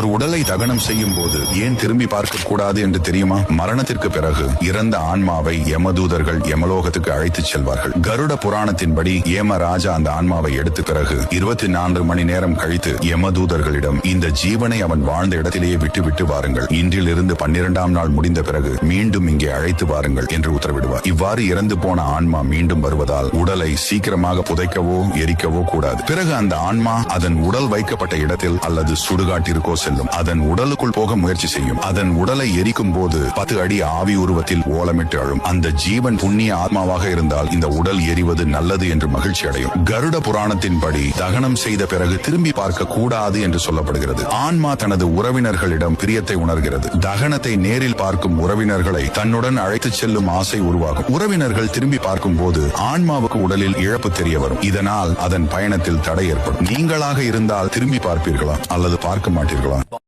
ஒரு உடலை தகனம் செய்யும் போது ஏன் திரும்பி பார்க்க கூடாது என்று தெரியுமா? மரணத்திற்கு பிறகு இறந்த ஆன்மாவை யமதூதர்கள் யமலோகத்துக்கு அழைத்துச் செல்வார்கள். கருட புராணத்தின்படி ஏம ராஜா அந்த ஆன்மாவை எடுத்த பிறகு இருபத்தி நான்கு மணி நேரம் கழித்து யமதூதர்களிடம் இந்த ஜீவனை அவன் வாழ்ந்த இடத்திலேயே விட்டு விட்டு வாருங்கள். இன்றிலிருந்து பன்னிரண்டாம் நாள் முடிந்த பிறகு மீண்டும் இங்கே அழைத்து வாருங்கள் என்று உத்தரவிடுவார். இவ்வாறு இறந்து போன ஆன்மா மீண்டும் வருவதால் உடலை சீக்கிரமாக புதைக்கவோ எரிக்கவோ கூடாது. பிறகு அந்த ஆன்மா அதன் உடல் வைக்கப்பட்ட இடத்தில் அல்லது சுடுகாட்டிற்கோ செல்லும். அதன் உடலுக்குள் போக முயற்சி செய்யும். அதன் உடலை எரிக்கும் போது பத்து அடி ஆவி உருவத்தில் ஓலமிட்டு அழும். அந்த ஜீவன் புண்ணிய ஆத்மாவாக இருந்தால் இந்த உடல் எரிவது நல்லது என்று மகிழ்ச்சி அடையும். கருட புராணத்தின்படி தகனம் செய்த பிறகு திரும்பி பார்க்க கூடாது என்று சொல்லப்படுகிறது. ஆன்மா தனது உறவினர்களிடம் பிரியத்தை உணர்கிறது. தகனத்தை நேரில் பார்க்கும் உறவினர்களை தன்னுடன் அழைத்துச் செல்லும் ஆசை உருவாகும். உறவினர்கள் திரும்பி பார்க்கும் போது ஆன்மாவுக்கு உடலில் இழப்பு தெரிய வரும். இதனால் அதன் பயணத்தில் தடை ஏற்படும். நீங்களாக இருந்தால் திரும்பி பார்ப்பீர்களா? அல்லது பார்க்க மாட்டீர்களா? Bye.